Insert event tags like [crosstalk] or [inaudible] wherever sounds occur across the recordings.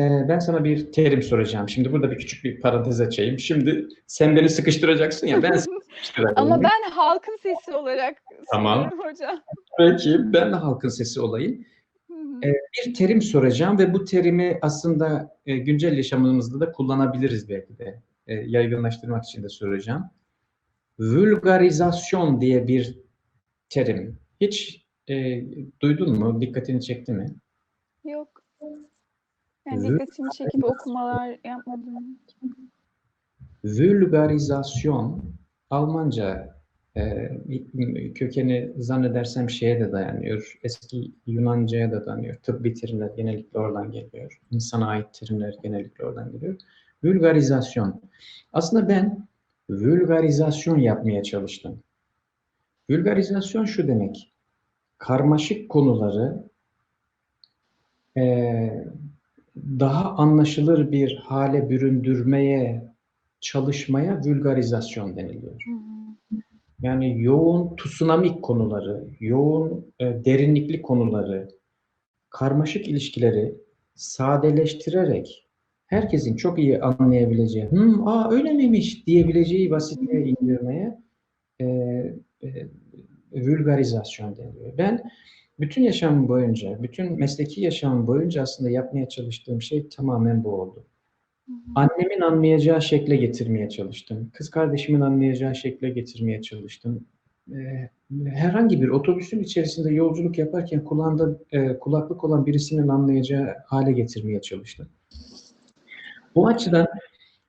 Ee, ben sana bir terim soracağım. Şimdi burada bir küçük bir parantez açayım. Şimdi sen beni sıkıştıracaksın ya ben [laughs] sıkıştıracağım. Ama ben halkın sesi olarak Tamam. hocam. Peki ben de halkın sesi olayım. Ee, bir terim soracağım ve bu terimi aslında e, güncel yaşamımızda da kullanabiliriz belki de. E, yaygınlaştırmak için de soracağım. Vulgarizasyon diye bir terim. Hiç e, duydun mu? Dikkatini çekti mi? Yok. Yani dikkatimi çekip okumalar yapmadım. Vulgarizasyon Almanca e, kökeni zannedersem şeye de dayanıyor. Eski Yunanca'ya da dayanıyor. Tıbbi terimler genellikle oradan geliyor. İnsana ait terimler genellikle oradan geliyor. Vulgarizasyon. Aslında ben vulgarizasyon yapmaya çalıştım. Vulgarizasyon şu demek. Karmaşık konuları e, daha anlaşılır bir hale büründürmeye çalışmaya vulgarizasyon deniliyor. Hı hı. Yani yoğun tsunamik konuları, yoğun e, derinlikli konuları, karmaşık ilişkileri sadeleştirerek herkesin çok iyi anlayabileceği, hmm, aa öyle miymiş diyebileceği basitliğe indirmeye e, e, vulgarizasyon deniliyor. Ben bütün yaşamım boyunca, bütün mesleki yaşamım boyunca aslında yapmaya çalıştığım şey tamamen bu oldu. Annemin anlayacağı şekle getirmeye çalıştım. Kız kardeşimin anlayacağı şekle getirmeye çalıştım. Herhangi bir otobüsün içerisinde yolculuk yaparken kulağında kulaklık olan birisinin anlayacağı hale getirmeye çalıştım. Bu açıdan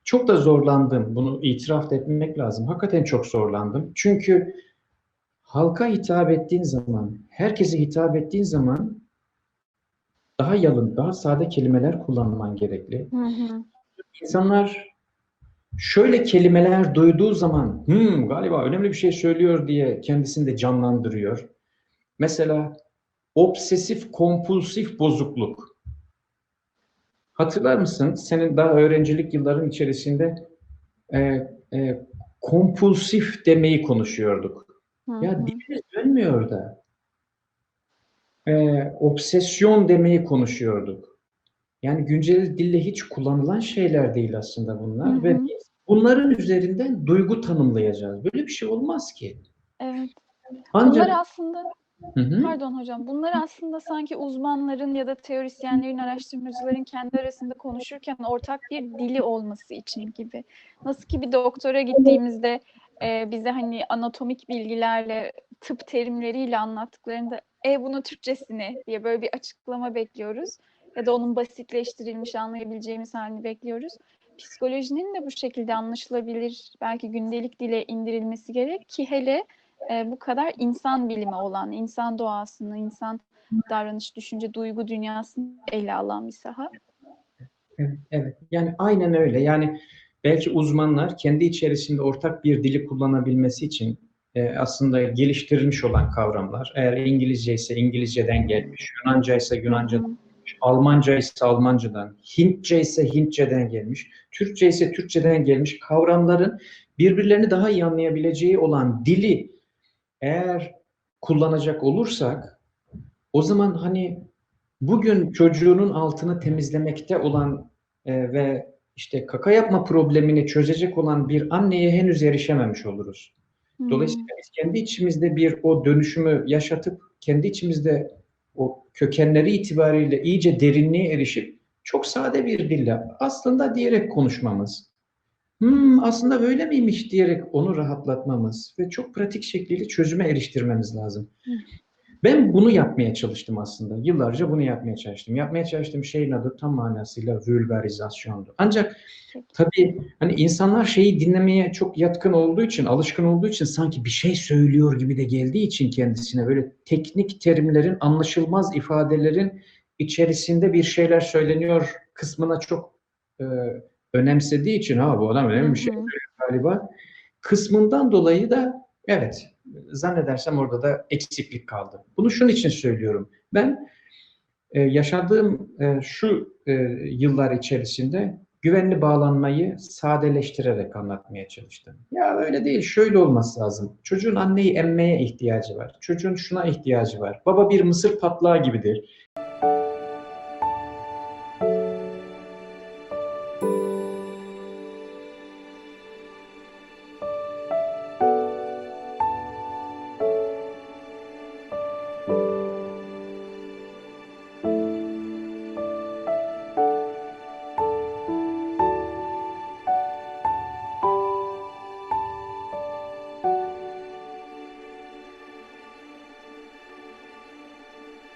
çok da zorlandım. Bunu itiraf etmek lazım. Hakikaten çok zorlandım. Çünkü halka hitap ettiğin zaman, herkese hitap ettiğin zaman daha yalın, daha sade kelimeler kullanman gerekli. Hı hı. İnsanlar şöyle kelimeler duyduğu zaman hmm, galiba önemli bir şey söylüyor diye kendisini de canlandırıyor. Mesela obsesif kompulsif bozukluk. Hatırlar mısın? Senin daha öğrencilik yılların içerisinde e, e, kompulsif demeyi konuşuyorduk. Hı Ya dilimiz dönmüyor da. E, obsesyon demeyi konuşuyorduk. Yani güncel dille hiç kullanılan şeyler değil aslında bunlar Hı ve hı. biz bunların üzerinden duygu tanımlayacağız. Böyle bir şey olmaz ki. Evet. Ancak Bunlar aslında Hı hı. Pardon hocam. Bunlar aslında sanki uzmanların ya da teorisyenlerin, araştırmacıların kendi arasında konuşurken ortak bir dili olması için gibi. Nasıl ki bir doktora gittiğimizde e, bize hani anatomik bilgilerle, tıp terimleriyle anlattıklarında e bunun Türkçesini diye böyle bir açıklama bekliyoruz. Ya da onun basitleştirilmiş anlayabileceğimiz halini bekliyoruz. Psikolojinin de bu şekilde anlaşılabilir, belki gündelik dile indirilmesi gerek ki hele e, bu kadar insan bilimi olan, insan doğasını, insan davranış, düşünce, duygu dünyasını ele alan bir saha. Evet, evet. Yani aynen öyle. Yani belki uzmanlar kendi içerisinde ortak bir dili kullanabilmesi için e, aslında geliştirilmiş olan kavramlar. Eğer İngilizce ise İngilizceden gelmiş, Yunanca ise Yunancadan hı. Almanca ise Almancadan, Hintçe ise Hintçeden gelmiş, Türkçe ise Türkçeden gelmiş kavramların birbirlerini daha iyi anlayabileceği olan dili eğer kullanacak olursak o zaman hani bugün çocuğunun altını temizlemekte olan e, ve işte kaka yapma problemini çözecek olan bir anneye henüz erişememiş oluruz. Hı. Dolayısıyla biz kendi içimizde bir o dönüşümü yaşatıp kendi içimizde o kökenleri itibariyle iyice derinliğe erişip çok sade bir dille aslında diyerek konuşmamız. Hmm, aslında böyle miymiş diyerek onu rahatlatmamız ve çok pratik şekliyle çözüme eriştirmemiz lazım. Ben bunu yapmaya çalıştım aslında. Yıllarca bunu yapmaya çalıştım. Yapmaya çalıştığım şeyin adı tam manasıyla vulgarizasyondu. Ancak tabii hani insanlar şeyi dinlemeye çok yatkın olduğu için, alışkın olduğu için sanki bir şey söylüyor gibi de geldiği için kendisine böyle teknik terimlerin, anlaşılmaz ifadelerin içerisinde bir şeyler söyleniyor kısmına çok e, önemsediği için ha bu adam önemli bir şey galiba kısmından dolayı da evet zannedersem orada da eksiklik kaldı. Bunu şunun için söylüyorum. Ben e, yaşadığım e, şu e, yıllar içerisinde güvenli bağlanmayı sadeleştirerek anlatmaya çalıştım. Ya öyle değil, şöyle olması lazım. Çocuğun anneyi emmeye ihtiyacı var. Çocuğun şuna ihtiyacı var. Baba bir mısır patlağı gibidir.